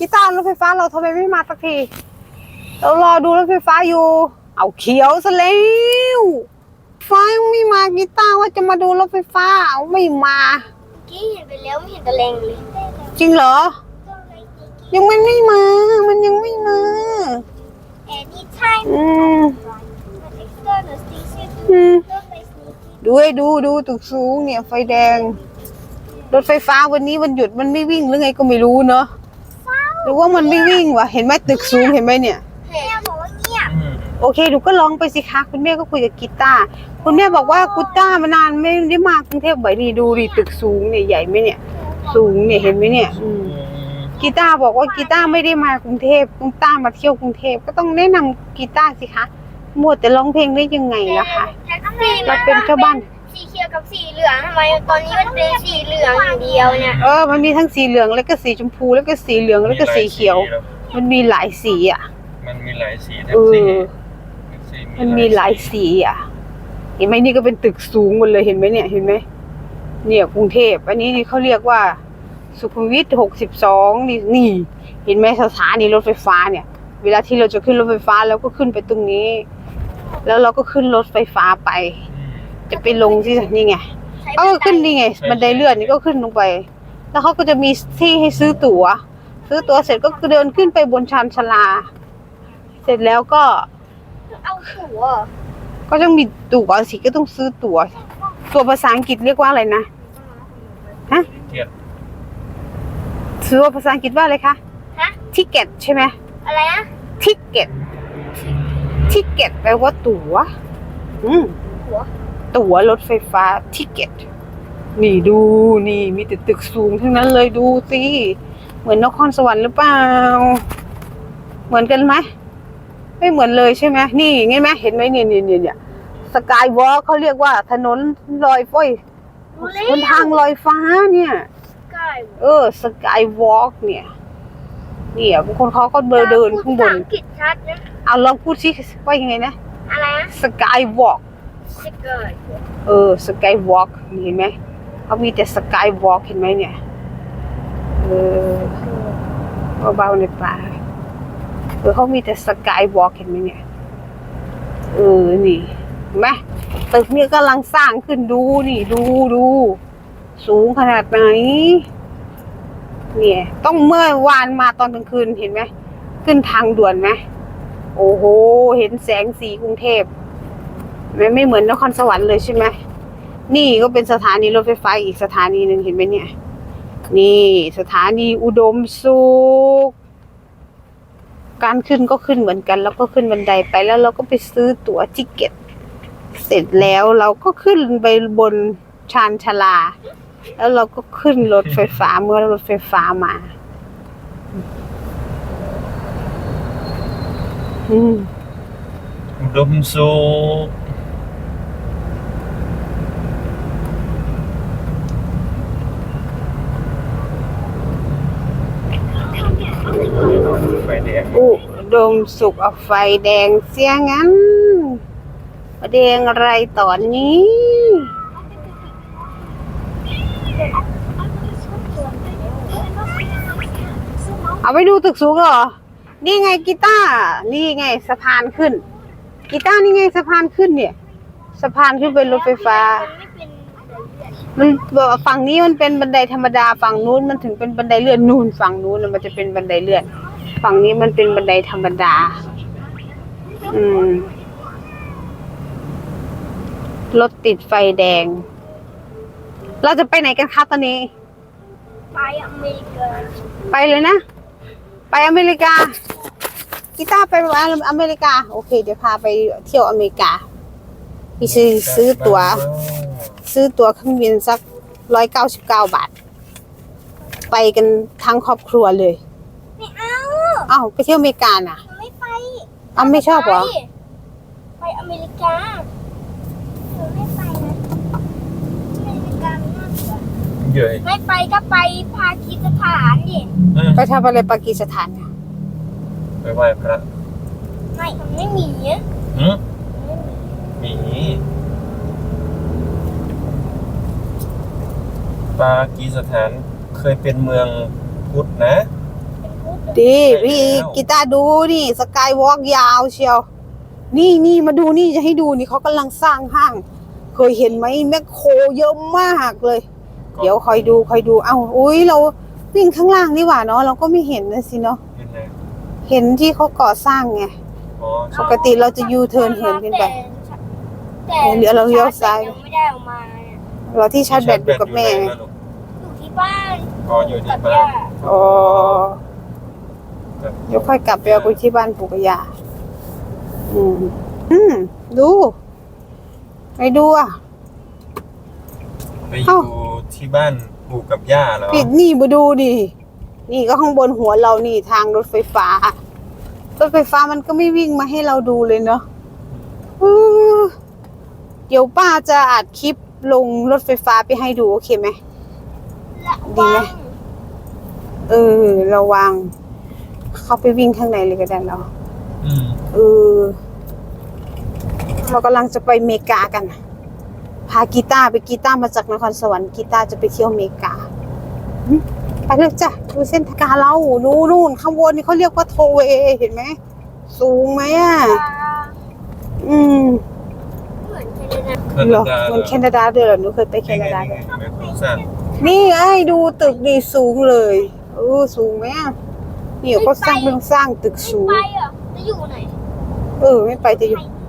กีตาร์รถไฟฟ้าเราทำไมไม่มาสักทีเรารอดูรถไฟฟ้าอยู่ เอาเขียวซะแล้วไฟไม่มากีตาร์ว่าจะมาดูรถไฟฟ้าเอาไม่มาเมื่อกี้เห็นไปแล้วไม่เห็นตะแรงเลยจริงเหรอ ยังไม่ไม่มา มันยังไม่มา Anytime อืม but external station อืมรถไฟสนีย์ดูให้ดูดูตึกสูงเนี่ยไฟแดง รถไฟฟ้าวันนี้วันหยุดมันไม่วิ่งหรือไงก็ไม่รู้เนาะ หรือว่ามันไม่วิ่งวะเห็นไหมตึกสูงเห็นไหมเนี่ยแม่บอกว่าเงียบอืมโอเคดูก็ลองไปสิคะคุณแม่ก็คุยกับกีตาร์คุณแม่บอกว่ากีตาร์มานานไม่ได้มากรุงเทพบ่อยนี่ดูดิตึกสูงเนี่ยใหญ่ไหมเนี่ย สูงเนี่ยเห็นไหมเนี่ยอืมกีตาร์บอกว่ากีตาร์ไม่ได้มากรุงเทพกีตาร์มาเที่ยวกรุงเทพก็ต้องแนะนำกีตาร์สิคะมัวแต่ร้องเพลงได้ยังไงล่ะคะแท็กซี่เราเป็นเจ้าบ้าน สีเขียวกับสีเหลืองทำไมตอนนี้มันเป็นสีเหลืองอย่างเดียวเนี่ยเออ มันมีทั้งสีเหลืองแล้วก็สีชมพูแล้วก็สีเหลืองแล้วก็สีเขียว มันมีหลายสีอะ มันมีหลายสีแท็เอกซี่อแท็กซี่มันมีหลายสีอะ เห็นไหมนี่ก็เป็นตึกสูงหมดเลยเห็นไหมเนี่ยเห็นไหมเนี่ยกรุงเทพอันนี้นี่เขาเรียกว่า สุขุมวิทหกสิบสองนี่นี่ เห็นไหมสถานีรถไฟฟ้าเนี่ย เวลาที่เราจะขึ้นรถไฟฟ้าเราก็ขึ้นไปตรงนี้ แล้วเราก็ขึ้นรถไฟฟ้าไปอืม จะไปลงที่นี่ไงใช้เขาก็ขึ้นนี่ไงใช่บันไดเลื่อนนี่ก็ขึ้นลงไป แล้วเขาก็จะมีที่ให้ซื้อตั๋ว ซื้อตั๋วเสร็จก็เดินขึ้นไปบนชานชาลา เสร็จแล้วก็เอาตั๋วก็ต้องมีตั๋วสิก็ต้องซื้อตั๋ว ตัวภาษาอังกฤษเรียกว่าอะไรนะฮะเกียรติซื้อว่าภาษาอังกฤษว่าอะไรคะฮะทิเก็ตใช่ไหมอะไรนะทิเก็ตทิเก็ตแปลว่าตั๋วอืมตั๋ว ตั๋วรถไฟฟ้าทิเก็ต นี่ดูนี่มีแต่ตึกสูงทั้งนั้นเลยดูสิเหมือนนครสวรรค์หรือเปล่า เหมือนกันไหมไม่เหมือนเลยใช่ไหมนี่ไงไหมเห็นไหมเนี่ยเนี่ยเนี่ยเนี่ยสกายวอล์กเขาเรียกว่าถนนลอยฟ้อยรู้แล้วบนทางลอยฟ้าเนี่ยใกล้เออสกายวอล์กเนี่ยเนี่ยบางคนเขาก็เดินเดินข้างบนภษอังกฤษชัดนะเอาลองพูดสิว่ายังไงนะ อะไรนะสกายวอล์ก สเกิร์ตเออสกายวอล์กเห็นไหมเขามีแต่สกายวอล์กเห็นไหมเนี่ยเออเบาๆในป่าเออเขามีแต่สกายวอล์กเห็นไหมเนี่ยเออนี่เห็นไหมตึกเนี่ยกำลังสร้างขึ้นดูนี่ดูดูสูงขนาดไหน เนี่ย ต้องเมื่อวานมาตอนกลางคืนเห็นไหมขึ้นทางด่วนไหมโอ้โห เห็นแสงสีกรุงเทพ ไม่ไม่เหมือนนครสวรรค์เลยใช่ไหมนี่ก็เป็นสถานีรถไฟฟ้าอีกสถานีหนึ่งเห็นไหมเนี่ย นี่สถานีอุดมสุขการขึ้นก็ขึ้นเหมือนกัน แล้วก็ขึ้นบันไดไปแล้วเราก็ไปซื้อตั๋วทิเก็ต เสร็จแล้วเราก็ขึ้นไปบนชานชาลา แล้วเราก็ขึ้นรถไฟฟ้าเมื่อรถไฟฟ้ามาอืมอุดมสุข แดงอุดมสุขเอาไฟแดงเสียงั้นแดงอะไรตอนนี้ เอาไปดูตึกสูงเหรอ นี่ไงกีตาร์นี่ไงสะพานขึ้น กีตาร์นี่ไงสะพานขึ้นเนี่ย สะพานขึ้นไปรถไฟฟ้า มันฝั่งนี้มันเป็นบันไดธรรมดาฝั่งนู้นมันถึงเป็นบันไดเลื่อนนู่นฝั่งนู้นมันจะเป็นบันไดเลื่อน ฝั่งนี้มันเป็นบันไดธรรมดา อืม รถติดไฟแดง เราจะไปไหนกันคะตอนนี้ ไปอเมริกา ไปเลยนะ ไปอเมริกา กีตาร์ไปอเมริกา โอเค เดี๋ยวพาไปเที่ยวอเมริกาพี่ซื้อซื้อตั๋ว ซื้อตั๋วเครื่องบินสักร้อยเก้าสิบเก้าบาท ไปกันทั้งครอบครัวเลยไม่เอา อ้าวไปเที่ยวอเมริกาน่ะ ไม่ไปอ้าวไม่ชอบเหรอ ไปไปอเมริกาหนูไม่ไปนะอเมริกาไม่น่าเบื่อเยอะไม่ไปก็ไปพาคีสถานดิเออไปทำอะไรปากีสถานน่ะไปไหว้พระไม่มันไม่มีอะหืมมันไม่มีมีปากีสถานเคยเป็นเมืองพุทธนะเป็นพุทธเห ดีพี่กีตาร์ดูนี่สกายวอล์กยาวเชียว นี่นี่มาดูนี่จะให้ดูนี่เขากำลังสร้างห้าง เคยเห็นไหมแมคโครเยอะมากเลย เดี๋ยวคอยดูคอยดูเอ้าอุ้ยเราวิ่งข้างล่างนี่หว่าเนาะเราก็ไม่เห็นนะสิเนาะเป็นไงเห็นที่เขาก่อสร้างไงอ๋อปกติเราจะยูเทิร์นเหินขึ้นไปแต่เดี๋ยวเราเลี้ยวซ้ายยังไม่ได้เออกมาเนี่ยเราที่ชาร์จแบตอยู่กับแม่ไงอยู่ที่บ้านอ๋ออยู่ที่กับบ้าย่านอ๋อ เดี๋ยวค่อยกลับไปเอาไปที่บ้านปู่กับย่าอืมอืมดูไปดูอะ ไปอยู่ที่บ้านปู่กับย่าเหรอปิดนี่มาดูดิ นี่ก็ข้างบนหัวเรานี่ทางรถไฟฟ้า รถไฟฟ้ามันก็ไม่วิ่งมาให้เราดูเลยเนาะอื้อเดี๋ยวป้าจะอัดคลิปลงรถไฟฟ้าไปให้ดูโอเคไหมระดีวัไหมงเออ ระวัง เข้าไปวิ่งข้างในเลยก็ได้เราอืมเออเรากำลังจะไปอเมริกากัน พากีตาร์ไปกีตาร์มาจากนครสวรรค์กีตาร์จะไปเที่ยวอเมริกาหึไปเลยจ้ะดูเส้นทางเรานู่นนู่นข้างบนนี่เขาเรียกว่าโทเวย์เห็นไหม สูงไหมอะ อืมเหมือนแคนาดาแคเหรนาอดาเหมือนแคนาดาด้วยเหรอหนูเคยไปแคนี่ไงนาดานี่ด้วยไงไม่คุ้สร้างนี่ไงดูตึกนี่สูงเลยเออสูงไหมอะ นี่เขาสร้างเรื่องสร้างตึกสูง ไปเหรอจะอยู่ไหน เออ ไม่ไปจะอยู่ ไป